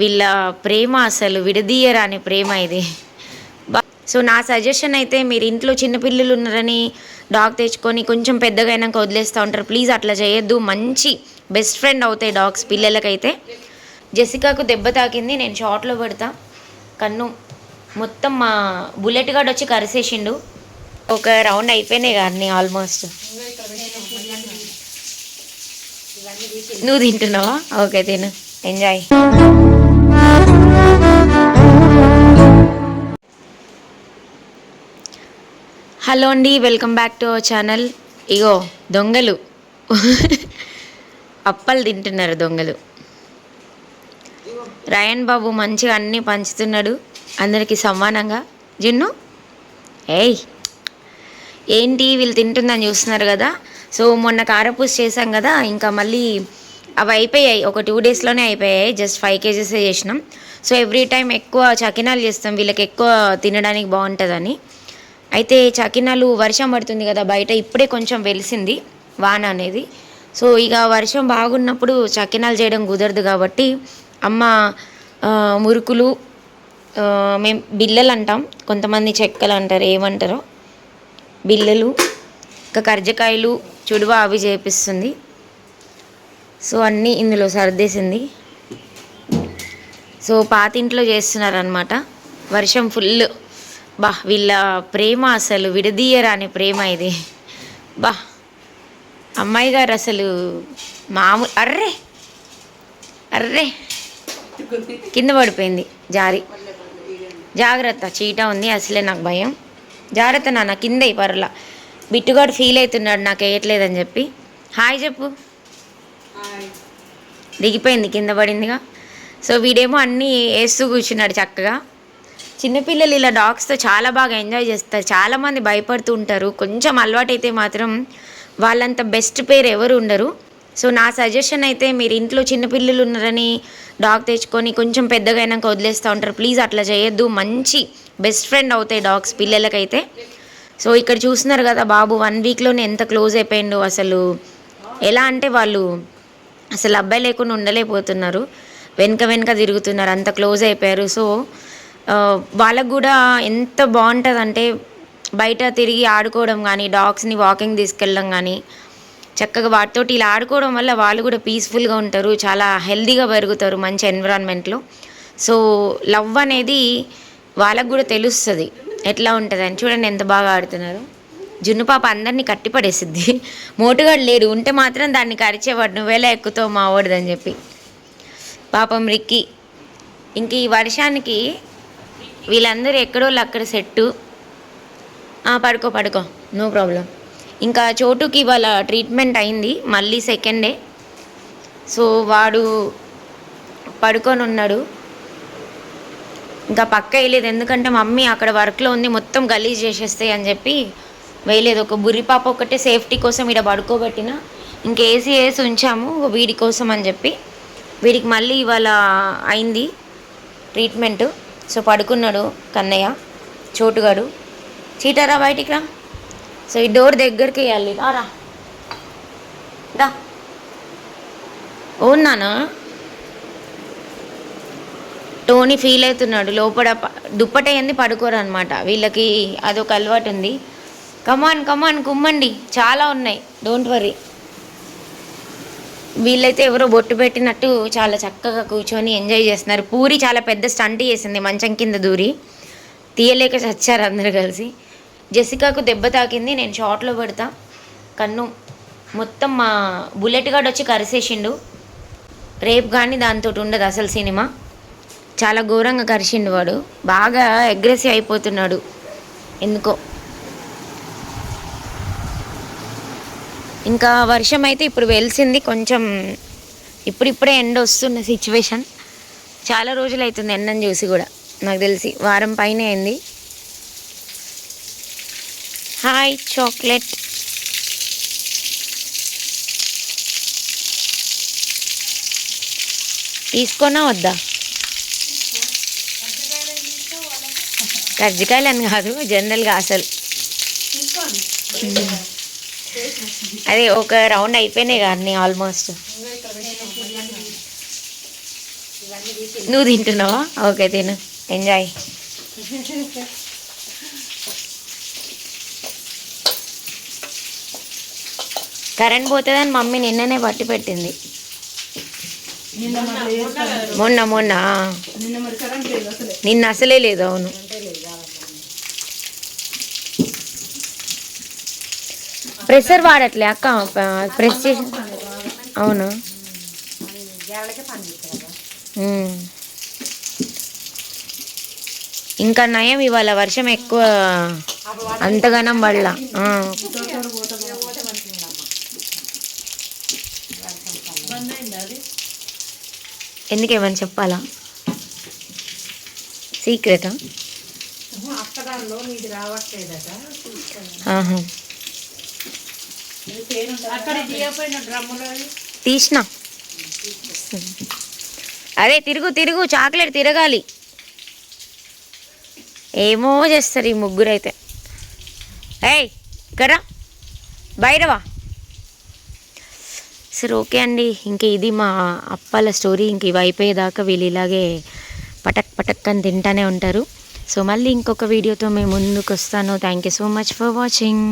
వీళ్ళ ప్రేమ అసలు విడదీయరాని ప్రేమ ఇది. సో నా సజెషన్ అయితే మీరు ఇంట్లో చిన్నపిల్లలు ఉన్నారని డాగ్ తెచ్చుకొని కొంచెం పెద్దగా అయినాక వదిలేస్తూ ఉంటారు. ప్లీజ్ అట్లా చేయొద్దు. మంచి బెస్ట్ ఫ్రెండ్ అవుతాయి డాగ్స్ పిల్లలకైతే. జెసికాకు దెబ్బ తాకింది. నేను షార్ట్లో పెడతా. కన్ను మొత్తం మా బుల్లెట్ గార్డ్ వచ్చి కరిసేసిండు. ఒక రౌండ్ అయిపోయినాయి కానీ ఆల్మోస్ట్. నువ్వు తింటున్నావా? ఓకే తిను. ఎంజాయ్ హలో అండి welcome back to our channel ఇగో దొంగలు. అప్పలు తింటున్నారు దొంగలు. రాయన్ బాబు మంచిగా అన్నీ పంచుతున్నాడు అందరికీ సమానంగా. జిన్ను? ఏయ్ ఏంటి వీళ్ళు తింటుందని చూస్తున్నారు కదా. సో మొన్న కారపూస చేసాం కదా ఇంకా మళ్ళీ అవి అయిపోయాయి. ఒక టూ డేస్లోనే అయిపోయాయి. జస్ట్ ఫైవ్ కేజెస్ చేసినాం. సో ఎవ్రీ టైం ఎక్కువ చకినాలు చేస్తాం. వీళ్ళకి ఎక్కువ తినడానికి బాగుంటుందని. అయితే చకినాలు వర్షం పడుతుంది కదా బయట ఇప్పుడే కొంచెం వెలిసింది వాన అనేది. సో ఇక వర్షం బాగున్నప్పుడు చకినాలు చేయడం కుదరదు కాబట్టి అమ్మ మురుకులు మేము మేం బిల్లలు అంటాం. కొంతమంది చెక్కలు అంటారు. ఏమంటారో? బిల్లలు ఇంకా కర్జకాయలు చుడువ అవి చేపిస్తుంది. సో అన్నీ ఇందులో సర్దేసింది. సో పాతింట్లో చేస్తున్నారనమాట వర్షం ఫుల్ బా వీళ్ళ ప్రేమ అసలు విడదీయరాని ప్రేమ ఇది. బా అమ్మాయి గారు అసలు మామూలు అర్రే! అర్రే! కింద పడిపోయింది జారి. జాగ్రత్త చీట ఉంది అసలే నాకు భయం. జాగ్రత్త నాన్న కింద పర్లా బిట్టుగాడు ఫీల్ అవుతున్నాడు నాకు వేయట్లేదని చెప్పి. హాయ్ చెప్పు. దిగిపోయింది కింద పడిందిగా. సో వీడేమో అన్నీ వేస్తూ కూర్చున్నాడు చక్కగా. చిన్నపిల్లలు ఇలా డాగ్స్తో చాలా బాగా ఎంజాయ్ చేస్తారు. చాలామంది భయపడుతూ ఉంటారు. కొంచెం అలవాటైతే మాత్రం వాళ్ళంత బెస్ట్ పేరు ఎవరు ఉండరు. సో నా సజెషన్ అయితే మీరు ఇంట్లో చిన్నపిల్లలు ఉన్నారని డాగ్ తెచ్చుకొని కొంచెం పెద్దగా అయినాక వదిలేస్తూ ఉంటారు. ప్లీజ్ అట్లా చేయొద్దు. మంచి బెస్ట్ ఫ్రెండ్ అవుతాయి డాగ్స్ పిల్లలకైతే. సో ఇక్కడ చూస్తున్నారు కదా బాబు వన్ వీక్లోనే ఎంత క్లోజ్ అయిపోయిండు అసలు. ఎలా అంటే వాళ్ళు అసలు అబ్బాయి లేకుండా ఉండలేకపోతున్నారు. వెనక వెనక తిరుగుతున్నారు. అంత క్లోజ్ అయిపోయారు. సో వాళ్ళకు కూడా ఎంత బాగుంటుందంటే బయట తిరిగి ఆడుకోవడం కానీ డాగ్స్ని వాకింగ్ తీసుకెళ్ళడం కానీ చక్కగా వాటితోటి ఇలా ఆడుకోవడం వల్ల వాళ్ళు కూడా పీస్ఫుల్గా ఉంటారు. చాలా హెల్దీగా పెరుగుతారు మంచి ఎన్విరాన్మెంట్లో. సో లవ్ అనేది వాళ్ళకు కూడా తెలుస్తుంది. ఎట్లా ఉంటుంది అని చూడండి ఎంత బాగా ఆడుతున్నారు. జున్ను పాప అందరినీ కట్టిపడేసిద్ది. మోటుగాడు లేడు ఉంటే మాత్రం దాన్ని కరిచేవాడు నువ్వేలా ఎక్కుతావు మా వాడిదని చెప్పి. పాపం రిక్కి ఇంక ఈ వర్షానికి వీళ్ళందరూ ఎక్కడోళ్ళు అక్కడ సెట్టు. పడుకో పడుకో నో ప్రాబ్లం. ఇంకా చోటుకి ఇవాళ ట్రీట్మెంట్ అయింది మళ్ళీ సెకండ్. డే సో వాడు పడుకొని ఉన్నాడు. ఇంకా పక్క వేయలేదు ఎందుకంటే మమ్మీ అక్కడ వర్క్లో ఉంది మొత్తం గలీజ్ చేసేస్తాయి అని చెప్పి వేయలేదు. ఒక బుర్రి పాప ఒకటే సేఫ్టీ కోసం ఇక్కడ పడుకోబెట్టిన ఇంకా ఏసీ వేసి ఉంచాము వీడి కోసం అని చెప్పి. వీడికి మళ్ళీ ఇవాళ అయింది ట్రీట్మెంట్. సో పడుకున్నాడు కన్నయ్య చోటుగాడు. చీటారా బయటికి రా. సో ఈ డోర్ దగ్గరికి వేయాలి రా రా. అవునానా టోనీ ఫీల్ అవుతున్నాడు. లోపల దుప్పట ఏంది పడుకోరు అనమాట వీళ్ళకి అదొక అలవాటు ఉంది. కమాన్ కమాన్ కుమ్మండి. చాలా ఉన్నాయి. డోంట్ వరీ వీళ్ళైతే ఎవరో బొట్టు పెట్టినట్టు చాలా చక్కగా కూర్చొని ఎంజాయ్ చేస్తున్నారు. పూరి చాలా పెద్ద స్టంట్ చేసింది మంచం కింద దూరి. తీయలేక చచ్చారు అందరు కలిసి. జెసికాకు దెబ్బ తాకింది నేను షార్ట్లో పెడతా. కన్ను మొత్తం మా బుల్లెట్ గార్డ్ వచ్చి కరిసేసిండు. రేపు కానీ దాంతో ఉండదు అసలు సినిమా. చాలా ఘోరంగా కరిచిండు వాడు. బాగా అగ్రెసివ్ అయిపోతున్నాడు. ఎందుకో. ఇంకా వర్షం అయితే ఇప్పుడు వెలిసింది. కొంచెం ఇప్పుడిప్పుడే ఎండ వస్తున్న సిచ్యువేషన్ చాలా రోజులు అవుతుంది ఎండని చూసి కూడా. నాకు తెలిసి వారం పైన అయింది. హాయ్ చాక్లెట్ తీసుకోనా వద్దా? కజ్జికాయలు అని కాదు జనరల్గా అసలు. అదే ఒక రౌండ్ అయిపోయినాయి కానీ ఆల్మోస్ట్. నువ్వు తింటున్నావా? ఓకే తిను. ఎంజాయ్. కరెంట్ పోతుందని మమ్మీ నిన్ననే పట్టి పెట్టింది. మొన్న మొన్న నిన్న అసలే. లేదు అవును. ప్రెషర్ వాడట్లే అక్క ప్రెస్ చేసి అవును. ఇంకా నయం ఇవాళ వర్షం ఎక్కువ అంతగానం పడలా అది ఎందుకేమని చెప్పాలా? సీక్రెటా? తీసిన. అదే తిరుగు తిరుగు చాక్లెట్ తిరగాలి. ఏమో చేస్తారు ఈ ముగ్గురు అయితే ఏయ్ ఇక్కడ బయటవా సరే ఓకే అండి. ఇంక ఇది మా అప్పాల స్టోరీ. ఇంక ఇవి అయిపోయేదాకా వీళ్ళు ఇలాగే పటక్ పటక్ అని తింటానే ఉంటారు. సో మళ్ళీ ఇంకొక వీడియోతో మేము ముందుకు వస్తాను thank you so much for watching